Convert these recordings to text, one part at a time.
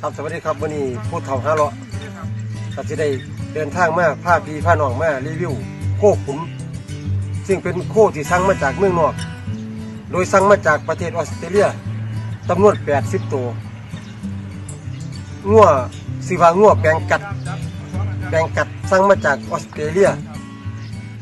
ครับสวัสดีครับวันนี้พูดเท่าห้าเลาะก็จะได้เดินทางมาพาพี่พาหนองมารีวิว โคขุนซึ่งเป็นโคที่สั่งมาจากเมืองนอก โดยสั่งมาจากประเทศออสเตรเลียจำนวน80ตัวงัวสิว่างัวแปลงกัด แปลงกัดสั่งมาจากออสเตรเลีย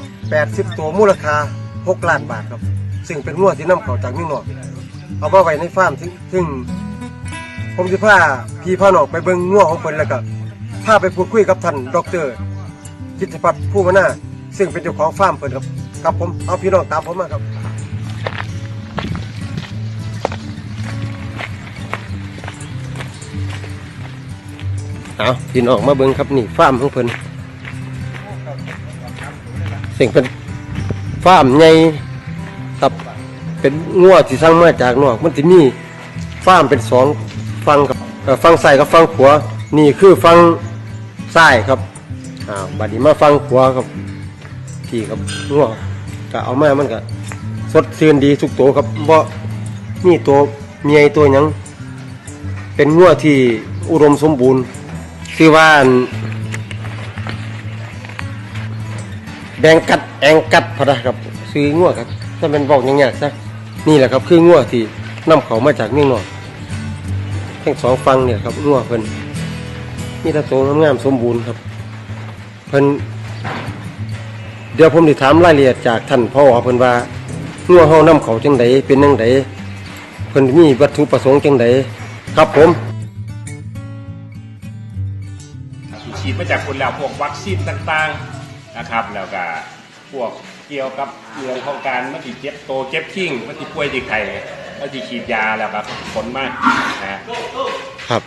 80ตัวมูลค่า6ล้านบาทครับ ซึ่งเป็นงัวที่นำเข้าจากเมืองนอก เอามาไว้ในฟาร์มซึ่งซึ่ง ผมจะพาพี่พาน้องไปเบิ่งงัวของเพิ่นแล้วก็พาไปพูดคุยกับท่านดอกเตอรจิตพัฒน์ผู้วนาซึ่งเป็นเจ้าของฟาร์มเพิ่นครับครับผมเอาพี่น้องตามผมมาครับเอาพี่น้องมาเบิ่งครับนี่ฟาร์มของเพิ่นซึ่งเป็นฟาร์มใหญ่ครับเป็นงัวที่สั่งมาจากนอกมันสิมีฟาร์มเป็นสอง ฟังกับฟังซ้ายกับฟังขวานี่คือฟังซ้ายครับอ่าบัดนี้มาฟังขวาครับพี่ครับงัวก็เอามามันก็สดชื่นดีทุกตัวครับบ่มีตัวเมียตัวยังเป็นงัวที่อุดมสมบูรณ์คือว่านแบงกัดแองกัดพะนะครับซื้องัวครับถ้าเป็นบอกอย่างเงี้ยซะนี่แหละครับ คืองัวที่นำเขามาจากเมืองนอก ทั้งสองฟังเนี่ยครับงัวเพิ่นนี่ตาโตงามสมบูรณ์ครับเพิ่นเดี๋ยวผมจะถามรายละเอียดจากท่านพ่อเพิ่นว่างัวเฮานำเขาจังไดเป็นจังไดเพิ่นมีวัตถุประสงค์จังไดครับผมฉีดมาจากคนแล้วพวกวัคซีนต่างๆนะครับ แล้วก็พวกเกี่ยวกับเรื่องของการมันที่เจ็บโตเจ็บทิ้งมันที่ป่วยที่ไข่ มันที่ฉีดยาแล้วครับผลมากนะครับ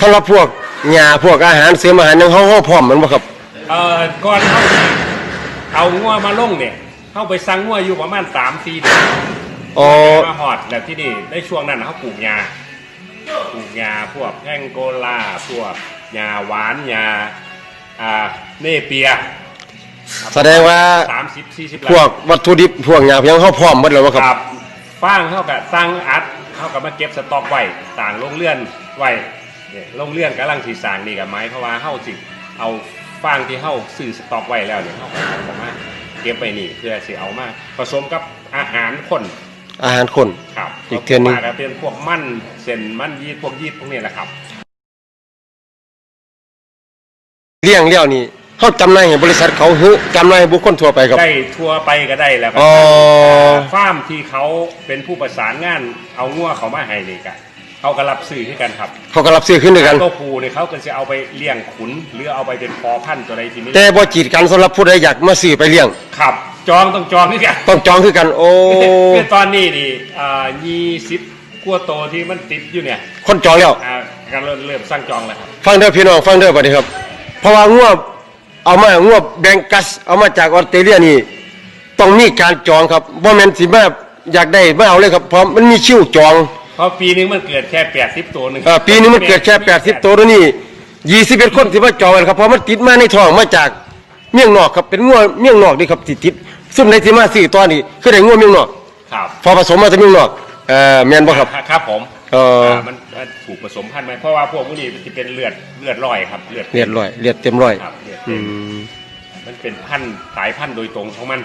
สำหรับพวกหญ้าพวกอาหารเสริมอาหารยังเฮาเฮาพร้อมแมันบ่ครับ เอ่อก่อนเข้าเอางัวมาลงเนี่ยเข้าไปสั่งงัวอยู่ประมาณสามสี่เดือนอ๋อ มาหอดแล้วที่นี่ได้ช่วงนั้นเขาปลูกยาปลูกยาพวกแพงโกลาพวกยาหวานยาอ่าเนเปีย แสดงว่าสามสิบสี่สิบพวกวัตถุดิบพวกหญ้ายังเฮาพร้อมหมดแล้วบ่คครับรับฟางเข้ากับสร้างอัดเข้ากับมาเก็บสต็อกไว้ต่างลงเลื่อนไว้เนี่ยลงเลื่อนกำลังสีสร้างนี่กับไม้เพราะว่าเข้าสิเอาฟางที่เข้าซื้อสต็อกไว้แล้วเนี่ยเข้าเอามาเก็บไปนี่เพื่อสิเอามาผสมกับอาหารคนอาหารคน ครับอีกเทื่อนึง มาก็เป็นพวกมันเส้นมันยีดพวกยีดพวกนี้แหละครับ เลี้ยงแล้วนี่ เฮาจำหน่ายให้บริษัทเขาฮึจำหน่ายให้บุคคลทั่วไปครับ ได้ทัวร์ไปก็ได้แล้วก็อ๋อ ฟาร์มที่เขาเป็นผู้ประสานงานเอางัวเขามาให้นี่กันเขาก็รับซื้อที่กันครับเขาก็รับซื้อขึ้นด้วยกัน ตัวปูเนี่ยเขาก็จะเอาไปเลี้ยงขุน หรือเอาไปเป็นพอพันธุ์ตัวใดทีนี้แต่บ่จีดกันสำหรับผู้ใดอยากมาซื้อไปเลี้ยง ครับ จองต้องจองที่กันต้องจองคือกัน โอ้ คือตอนนี้นี่อ่ายี่สิบกัวโตที่มันติดอยู่เนี่ยคนจองแล้ว อ่าก็เริ่มเริ่มสร้างจองแล้วครับ ฟังเด้อพี่น้องฟังเด้อบัดนี้ครับ เพราะว่างวบ เอามางวบแบงกัส เอามาจากออสเตรเลียนี่ต้องมีการจองครับบ่แม่นสิมาอยากได้มาเอาเลยครับเพราะมันมีคิวจองเพราะปีนึงมันเกิดแค่แปดสิบตัวหนึ่งเอ่อปีนี้มันเกิดแค่80ตัวตัวนี้21 คนที่มาจองกันครับเพราะมันติดมาในท้องมาจากเมียงนอกครับเป็นงัวเมียงนอกนี่ครับที่ติดซึ่งในที่มาซื้อตอนนี้คือได้งัวเมียงนอก ครับ พอผสมมาจากเมียงนอก เอ่อแม่นบ่ครับ ครับผมเอ่อมันมันถูกผสมพันธุ์ไหมเพราะว่าพวกพวกนี้มันจะเป็นเลือดเลือดลอยครับเลือดเลือดร้อยเลือดเต็มร้อยครับเลือดอืเต็มมมันเป็นพันธุ์สายพันธุ์โดยตรงของมัน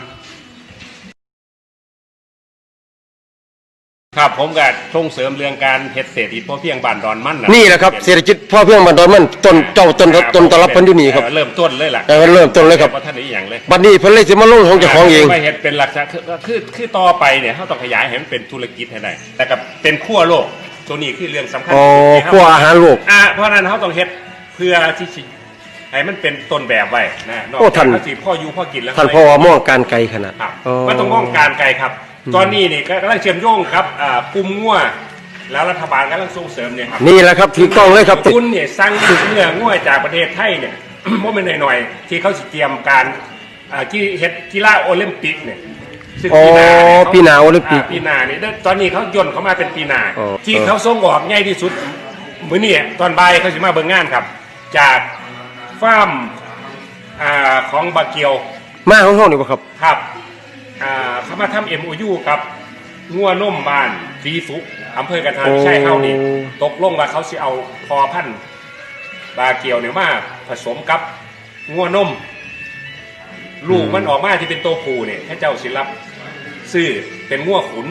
ครับผมก็ส่งเสริมเรื่องการเฮ็ดเศรษฐกิจพอเพียงบ้านดอนมันนี่แหละครับเศรษฐกิจพ่อเพียงบันดอนมันต้นเจ้าต้นต้นตอนรับเพันอยู่นี่ครับเอ่อเริ่มต้นเลยล่ะเออเริ่มต้นเลยครับ ว่าท่านนี้อย่างเลยบัดนี้เพิ่นเลยสิมาลงของเจ้าของเองไม่เฮ็ดเป็นหลักษาคือคือคือต่อไปเนี่ยเขาต้องขยายให้มันเป็นธุรกิจให้ได้แต่กับเป็นขั้วโลกตัวนี้คือเรื่องสำคัญอ๋อที่เรขั้วอาหารโลก อ่าเพราะฉะนั้นเขาต้องเฮ็ดเพื่อที่สิให้มันเป็นต้นแบบไว้นะนอกโอ้จาท่ากนเขาสิพ่ออยู่พ่อกินแล้วท่านพ่อว่ามองการไกลขนาดครับอ๋อ มันต้องมองการไกลครับ ตอนนี้นี่ก็กำลังเชื่อมโยงครับอ่ากลุ่มงัวแล้วรัฐบาลกำลังส่งเสริมเนี่ยครับ นี่แหละครับถือกล้องเลยครับ คุณเนี่ยสั่งเนื้องัวจากประเทศไทยเนี่ยว่าเป็นหน่อยๆ ที่เขาสิเตรียมการอ่ากีเฮ็ดกีฬาโอลิมปิกเนี่ยซึ่งอ๋อปีหน้าเยเขปีหน้าโอลิมปิกาปีหน้านี่ตอนนี้เขาย่นเขามาเป็นปีหน้าอ๋อ ที่เขาส่งออกง่ายที่สุดมื้อนี้ตอนบ่ายเขาสิมาเบิ่งงานครับ จากฟาร์มอ่าของบาเกียวมาของเฮานี่บ่ครับ ครับ อ่าเขามาทำ MOU กับงัวนมบ้านฟรีฟุกอำเภอกระทาวิชัยเฮานี่โอ้ตกลงว่าเขาสิเอาพอพันธุ์บาเกียวเนี่ยมาผสมกับงัวนม ลูกมันออกมาที่เป็นตัวผู้เนี่ยให้เจ้าสิรับซื้อเป็นงัวขุน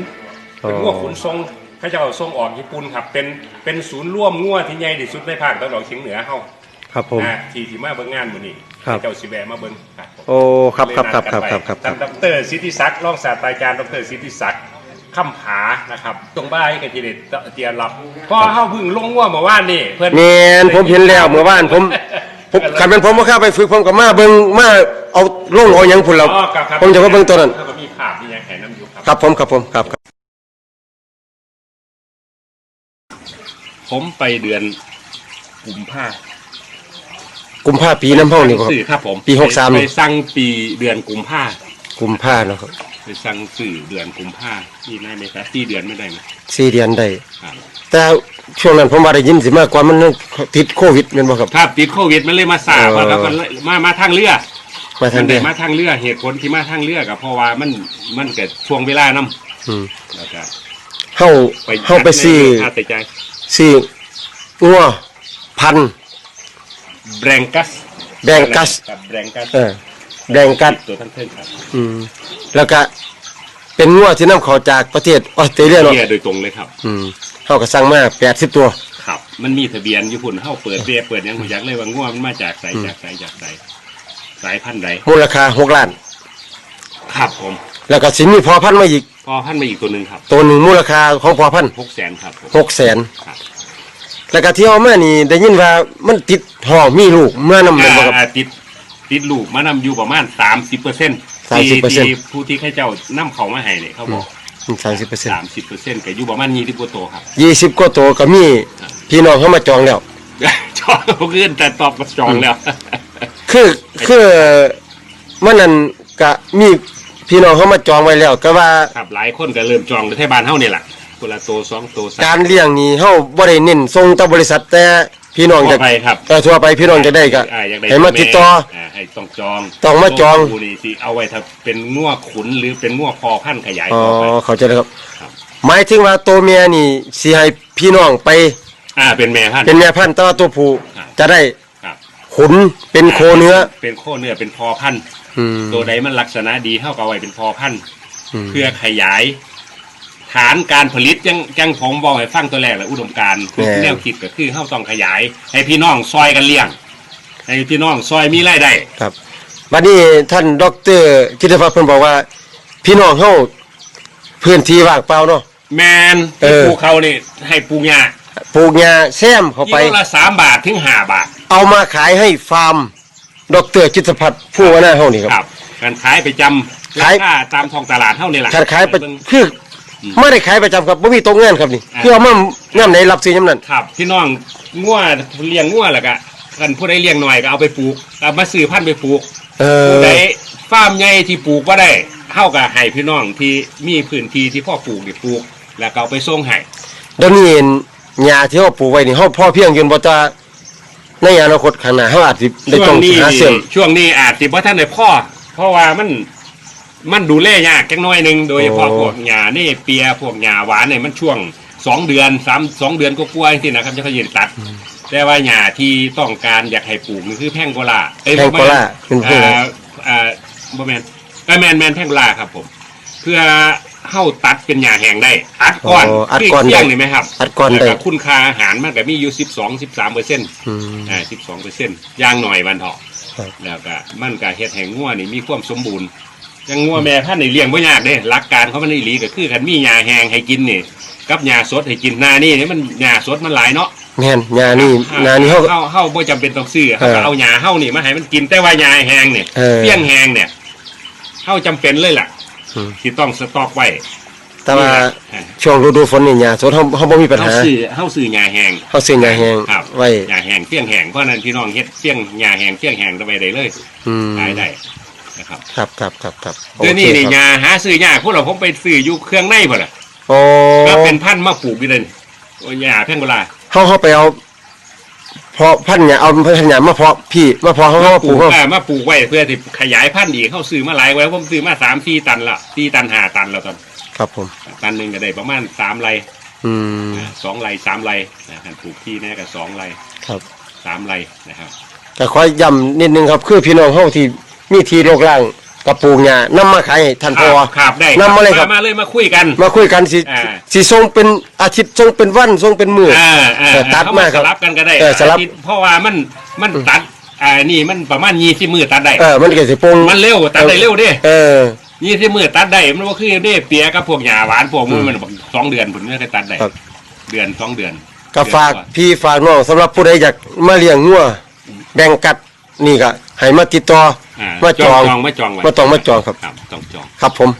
เป็นงัวขุนทรงพระเจ้าทรงออกญี่ปุ่นครับ เป็นเป็นศูนย์ร่วมงัวที่ใหญ่ที่สุดในภาคตะวันออกเฉียงเหนือเฮาครับผม อ่าที่ที่มาเบิ่งงานมื้อนี้ครับให้เจ้าสิแวะมาเบิ่งครับผม โอ้ครับครับครับครับครับครับคท่ารับนดอกเตอรสิทธิศักดิ์รองศาสตราจารย์ดอกเตอรสิทธิศักดิ์คำผานะครับตรงบ้ายกับจิเดตเตียนรับพอเฮาเพิ่งลงงัวเมื่อวานนี่เพิ่นแมนผมเห็นแล้วเมื่อวานผมผมขันเป็นผมว่าข้าไปฝึกผมกับมาเบิ่งมาเอาลงเอาหยังพุ่นเราอ๋อครับครับผมจะมาเบิ่งตัวนั้นเขาก็มีภาพมีหยังให้นํอยู่ครับครับผมครับผมครับครับผมไปเดือนกุมภา กุมภาปีน้ำเฮานี่บ่ครับ สื่อครับผมปี63 ไปสั่งปีเดือนกุมภากุมภาเนาะครับไปสั่งสื่อเดือนกุมภาที่ได้ไหมครับที่เดือนไม่ได้ไหมสี่เดือนได้ครับแต่ช่วงนั้นผมว่าได้ยินสิมากกว่ามันติดโควิดแม่นบ่ครับครับติดโควิดมันเลยมาสาเออว่าแล้วก็เลยมามาทางเรือ มาทัมันนเดีได้ยวมาทางเรือเหตุผลที่มาทางเรือก็เพราะว่ามันมันเกิดช่วงเวลานํอืมแล้วก็เฮาเฮาไปซื้อค่าใช้จ่ายซื้องัวพันธุ์ แบรงกัสแบงกัส ครับแบรงกัสเออแบงกัส ตัวท่านเพิ่นครับอืมแล้วก็เป็นงัวที่นำเข้าจากประเทศออสเตรเลียเนาะเรียโดยตรงเลยครับ อืมเฮาก็สั่งมา80ตัว ครับ มันมีทะเบียนอยู่พุ่นเฮาเปิดเบียเปิดหยังบ่อยากเลยว่าง่วมันมาจากไสจากไสจากไสสายพันธุ์ใดมูลค่า6ล้าน ครับผม แล้วก็สิมีพอพันธุ์มาอีกพอพันธุ์มาอีกตัวหนึงครับตัวหนึ่งมูลค่าของพอพันธุ์600,000ครับผม6แสนครับ แล้วก็ที่เอามานี่ได้ยินว่ามันติดห่อมีลูกเมื่อนำแม่นบ่ครับ อ่าติดติดลูกมานำอยู่ประมาณ30% 30%ผู้ที่ให้เจ้านํเขามาให้เนี่ยเขาบอก30% 30%ก็อยู่ประมาณ20กว่าตัวครับ20กว่าตัวก็มีพี่น้องเข้ามาจองแล้ว จองขึ้นแต่ตอบกับจองแล้ว คือคือมันนั่นก็มีพี่น้องเข้ามาจองไว้แล้ว ก็ว่า ครับหลายคนก็เริ่มจองในเทศบาลเฮานี่แหละ คนละตัวสองตัวสามการเลี้ยงนี่เฮาบ่ได้เน้นส่งต่อบริษัทแต่พี่น้องทั่จะวไปครับเออทั่วไปพี่น้องจะได้ก็อ่าอยากได้ให้มาติดต่อาให้ต้องจองต้องมาจองตัวผู้นี่สิเอาไว้ถ้าเป็นงัวขุนหรือเป็นงัวพอพันธุ์ขยายอ๋อต่อไป เข้าใจแล้วครับ ครับ หมายถึงว่าตัวเมียนี่สิให้พี่น้องไป อ่าเป็นแม่พันธุ์ เป็นแม่พันธุ์แต่ว่าตัวผู้ครับ จะได้ครับขุนเป็นโคเนื้อ เป็นโคเนื้อเป็นพอพันธุ์อืมตัวใดมันลักษณะดีเท่ากับไว้เป็นพอพันธุ์ อืม เพื่อขยาย ฐานการผลิตยังยังผมบอกให้ฟังตัวแรกแหละอุดมการณ์คือแน่แนวคิดก็คือเฮาต้องขยาย ให้พี่น้องซอยกันเลี้ยง ให้พี่น้องซอยมีรายได้ ครับวันนี้ท่านดอกเตอรกิตติพัฒน์เพิ่นบอกว่า พี่น้องเฮาพื้นที่ว่างเปล่าเนาะ แมนเอที่อ ปลูกเขานี่ให้ปลูกหญ้าปลูกหญ้าแซมเข้ากิไป โลละสามบาทถึงห้าบาทเอามาขายให้ฟาร์มดอกเตอรกิตติพัฒน์ผู้ว่าหน้าเฮานี่คครับ รับการขายไปจำขายราคาตามท้องตลาดเท่านี่แหละขายขายไปเบิ่งคืออม ไม่ได้ขายประจำครับบ่มีตรงเงินครับนี่อ่าคือเอามาย่ำไหนรับซื้อยำนั้นครับพี่น้องงัวเลี้ยงงัวแหละก็กันผู้ใดเลี้ยงหน่อยก็เอาไปปลูกเอามาซื้อพันธุ์ไปปลูกเออผู้ใดฟาร์มใหญ่ที่ปลูกว่าได้เท่ากับให้พี่น้องที่มีพื้นที่ที่พ่อปลูกนี่ปลูก แล้วก็เอาไปส่งให้เดี๋ยวนี้หญ้าที่เฮาปลูกไว้นี่เฮาพอเพียงยืนบ่ตาในอนาคตข้างหน้าเฮาอาจสิได้ช่วต้องงนี้หาเสริมช่วงนี้อาจสิบ่ทันได้พ่อเพราะว่ามัน มันดูแลยากจักหน้อยหนึงโดยเฉพาะโอ้ พวกหญ้านี่เปียพวกหญ้าหวานเนี่ยมันช่วงสองเดือนสามสองเดือนก็กลัวาๆที่นะครับจะเขายืนตัด แต่ว่าหญ้าที่ต้องการอยากให้ปลูกนี่คือแพงโกลาเอ้ยแพงโกลาเป็นบ่เพื่อแม่นอ่าอ่าบ่แมนเอ้ยแมนแมนแพงโกลาครับผมเพื่อเข้าตัดเป็นหญ้าแห้งได้ อัดก้อนอ๋ออัดก้อนเที่ยงได้นี่ไหมครับอัดก้อนได้แล้วคุณค่าอาหารมันก็มีอยู่สิบสองสิบสามเปอร์เซ็นต์ อืม อ่าสิบสองเปอร์เซ็นต์ย่างหน่อยวันเถาะครับ แล้วก็มันก็เฮ็ดให้งัวนี่มีความสมบูรณ์อ ยังงัวแม่พันธุ์นี่เลี้ยงบ่ยากเด้หลักการเขามันอีหลีก็คือคันมีหญ้าแห้งให้กินนี่กับหญ้าสดให้กินหน้านี่นี่มันหญ้าสดมันหลายเนาะแม่นหญ้านี่หญ้านี่เฮาเฮาเฮาบ่จำเป็นต้องซื้อเฮาเอก็อเอาหญ้าเฮานี่มาให้มันกินแต่ว่าหญ้าแห้งเนี่ยเออเปี้ยงแห้งเนี่ยเฮาจำเป็นเลยล่ะอืมที่ต้องสต็อกไว้แต่ว่านี่ช่วงฤดูฝนนี่หญ้าสดเฮาเฮาบ่มีปัญเฮาหาซื้อเฮาซื้อหญ้าแห้งเฮาซื้อหญ้าแห้งครับไว้หญ้าแห้งเปี้ยงแห้งเพราะฉะนั้นพี่น้องเฮ็ดเปี้ยงหญ้าแห้งเปี้ยงแห้งไปได้เลยอืมขายได้ นะครับครับครับครับครับเดี๋ยวนี้โอเคนี่ครับยาหาซื้อยากพวกเราผมไปซื้ออยู่เครื่องในบ่ล่ะโอ้ก็เป็นพันธุ์มาปลูกอยู่เลยโอ้ยยาแพงเวลาเฮาเฮาไปเอาเพาะพันธุ์หญ้าเอาพันธุ์หญ้ามาเพาะพี่มาเพาะเฮาเฮามาปลูกเฮาอ่ามาปลูกไว้เพื่อที่ขยายพันธุ์อีกเข้าซื้อมาหลายไว้ผมซื้อมาสามสี่ตันละสี่ตันห้าตันแล้วตอนครับผม ตันหนึ่งก็ได้ประมาณสามไรอืมอ่าสองไรสามไรนะครับปลูกที่แน่ก็สองไรครับ สามไรนะครับแต่ขอย้ำนิดนึงครับ คือพี่น้องเฮาที่ มีที่โรคล่างกับปลูกหญ้านำมาขายให้ท่านพอครับได้นำมาเลยครับมาเลยมาคุยกัน มาคุยกันสิอ่าสิส่งเป็นอาทิตย์ส่งเป็นวันส่งเป็นมื้ออ่าอ่าเออตัดเข้มาครับสลับกันก็ได้เออสลับาทิตย์เพราะว่ามันมันตัดอ่านี่มันประมาณยี่สิบมือตัดได้เออมันก็สิโปร่งมันเร็วตัดได้เร็วเด้เออยี่สิบมือตัดได้มันก็คือเด้เปียกับพวกหญ้าหวานพวกมันมันบอกสองเดือนผมไม่เคยตัดได้ครับเดือนสองเดือนก็ฝากเดือนว่พี่ฝากน้องสำหรับผู้ใดอยากมาเลี้ยงงัวแบ่งกัดนี่ก็ให้มาติดต่อ อ่ามาจองจองมาจองไว้มาต้องมาจองครับ ครับต้องจอง ครับผม